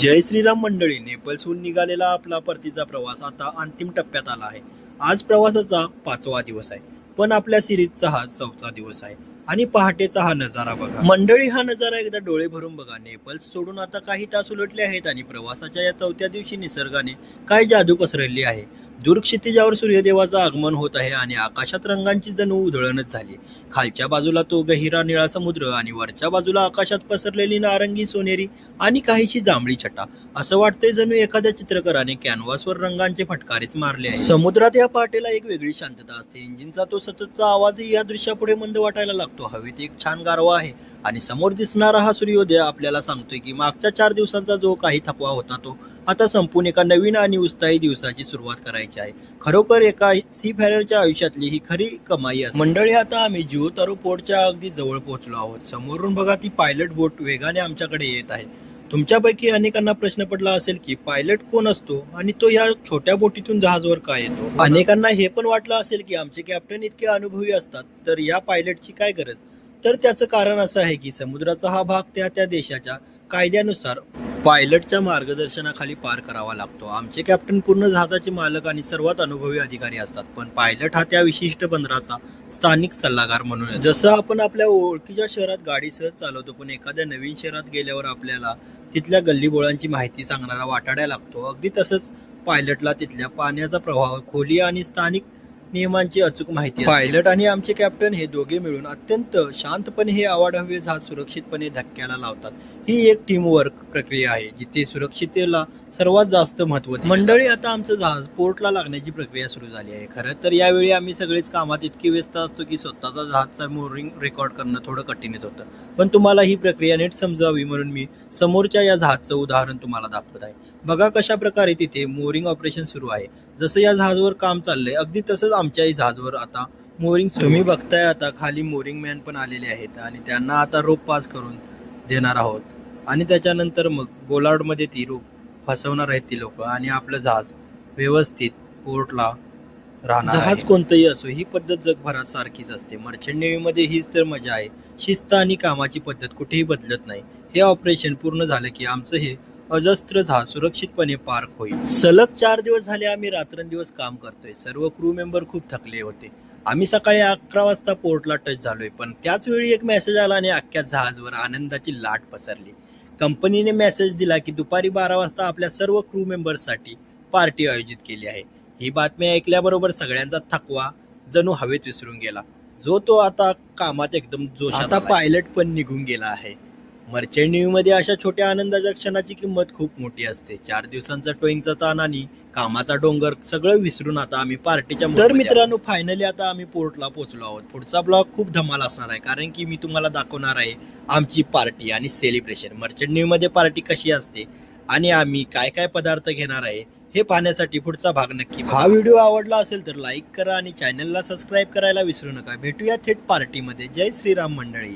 जय श्रीराम मंडळी नेपल्सहून निघालेला आपला परतीचा प्रवास आता अंतिम टप्प्यात आला आहे. आज प्रवासाचा पाचवा दिवस आहे पण आपल्या सिरीजचा हा चौथा दिवस आहे. आणि पहाटेचा हा नजारा बघा. मंडळी हा नजारा एकदा डोळे भरून बघा. नेपल्स सोडून आता काही तास उलटले आहेत आणि प्रवासाच्या या चौथ्या दिवशी निसर्गाने काय जादू पसरली आहे? दूरक्षितिजावर सूर्यदेवाचं आगमन होत आहे आणि आकाशात रंगांची जणू उधळणच झाली. खालच्या बाजूला तो गहिरा निळा समुद्र आणि वरच्या बाजूला आकाशात पसरलेली नारंगी सोनेरी आणि काहीशी जांभळी छटा. असं वाटतंय जणू एखाद्या चित्रकाराने कॅनव्हासवर रंगांचे फटकारेच मारले आहे. समुद्रात या पहाटेला एक वेगळी शांतता असते. इंजिनचा तो सततचा आवाजही या दृश्यापुढे मंद वाटायला लागतो. हवेत एक छान गारवा आहे आणि समोर दिसणारा हा सूर्योदय आपल्याला सांगतोय की मागच्या चार दिवसांचा जो काही थकवा होता तो आता संपून एका नवीन आणि उत्साही दिवसाची सुरुवात करायची आहे. खरोखर एका सी फॅररच्या आयुष्यातली ही खरी कमाई असते. मंडळी आता आम्ही जिओ तारो पोर्टच्या अगदी जवळ पोहोचलो आहोत. समोरून बघा ती पायलट बोट वेगाने आमच्याकडे येत आहे. तुमच्यापैकी अनेकांना प्रश्न पडला असेल की पायलट कोण असतो आणि तो या छोट्या बोटीतून जहाजवर काय येतो? अनेकांना हे पण वाटलं असेल की आमचे कॅप्टन इतके अनुभवी असतात तर या पायलटची काय गरज? तर त्याचं कारण असं आहे की समुद्राचा हा भाग त्या त्या देशाच्या कायद्यानुसार पायलटच्या मार्गदर्शनाखाली पार करावा लागतो. आमचे कॅप्टन पूर्ण जहाजाचे मालक आणि सर्वात अनुभवी अधिकारी असतात. पण पायलट हा त्या विशिष्ट बंदराचा स्थानिक सल्लागार म्हणून जसं आपण आपल्या ओळखीच्या शहरात गाडी सहज चालवतो पण एखाद्या नवीन शहरात गेल्यावर आपल्याला तिथल्या गल्लीबोळांची माहिती सांगणारा वाटाड्या लागतो. अगदी तसंच पायलटला तिथल्या पाण्याचा प्रवाह खोली आणि स्थानिक नियमांची अचूक माहिती पायलट आणि आमचे कॅप्टन हे दोघे मिळून अत्यंत शांतपणे हे आवाढव्य जहाज सुरक्षितपणे धक्क्याला लावतात. ही एक टीमवर्क प्रक्रिया आहे जिथे सुरक्षितेला सर्वात जास्त महत्त्व मंडळी आता आमचं जहाज पोर्टला लागण्याची प्रक्रिया सुरू झाली आहे. खरं तर यावेळी आम्ही सगळेच कामात इतकी व्यस्त असतो की स्वतःचा जहाजचा मोरिंग रेकॉर्ड करणं थोडं कठीणच होतं. पण तुम्हाला ही प्रक्रिया नीट समजावी म्हणून मी समोरच्या या जहाजचं उदाहरण तुम्हाला दाखवत आहे. बघा कशा प्रकारे तिथे मोरिंग ऑपरेशन सुरू आहे. जसं या जहाजवर काम चाललंय अगदी तसंच आमच्याही जहाजवर आता मोरिंग तुम्ही बघताय आता खाली मोरिंग मॅन पण आलेले आहेत आणि त्यांना आता रोप पास करून देणार आहोत. आणि त्याच्यानंतर मग बोलार्डमध्ये ती रोप फसवणार आहेत ती लोक आणि आपलं जहाज व्यवस्थित पोर्टला राहणार जहाज कोणतंही असो ही पद्धत जगभरात सारखीच असते. मर्चंट नेव्हीमध्ये हीच तर मजा आहे. शिस्त आणि कामाची पद्धत कुठेही बदलत नाही. हे ऑपरेशन पूर्ण झालं की आमचं हे अजस्त्र जहाज सुरक्षितपणे पार्क होईल. सलग चार दिवस झाले आम्ही रात्रंदिवस काम करतोय. सर्व क्रू मेंबर खूप थकले होते. आम्ही सकाळी अकरा वाजता पोर्टला टच झालोय पण त्याच वेळी एक मेसेज आला आणि अख्ख्या जहाजवर आनंदाची लाट पसरली. कंपनीने मेसेज दिला की दुपारी बारा वाजता आपल्या सर्व क्रू मेंबर्ससाठी पार्टी आयोजित केली आहे. ही बातमी ऐकल्याबरोबर सगळ्यांचा थकवा जणू हवेत विसरून गेला. जो तो आता कामात एकदम जोशात आता पायलट पण निघून गेला आहे. मर्चंटमध्ये अशा छोट्या आनंदाच्या क्षणाची किंमत खूप मोठी असते. चार दिवसांचा टोईंगचा ताण आणि कामाचा डोंगर सगळं विसरून आता आम्ही पार्टीच्या तर मित्रांनो फायनली आता आम्ही पोर्टला पोहोचलो आहोत. पुढचा ब्लॉग खूप धमाल असणार आहे कारण की मी तुम्हाला दाखवणार आहे आमची पार्टी आणि सेलिब्रेशन मर्चंटमध्ये पार्टी कशी असते आणि आम्ही काय काय पदार्थ घेणार आहे हे पाहण्यासाठी पुढचा भाग नक्की. हा व्हिडिओ आवडला असेल तर लाईक करा आणि चॅनलला सबस्क्राईब करायला विसरू नका. भेटूया थेट पार्टीमध्ये. जय श्रीराम मंडळी.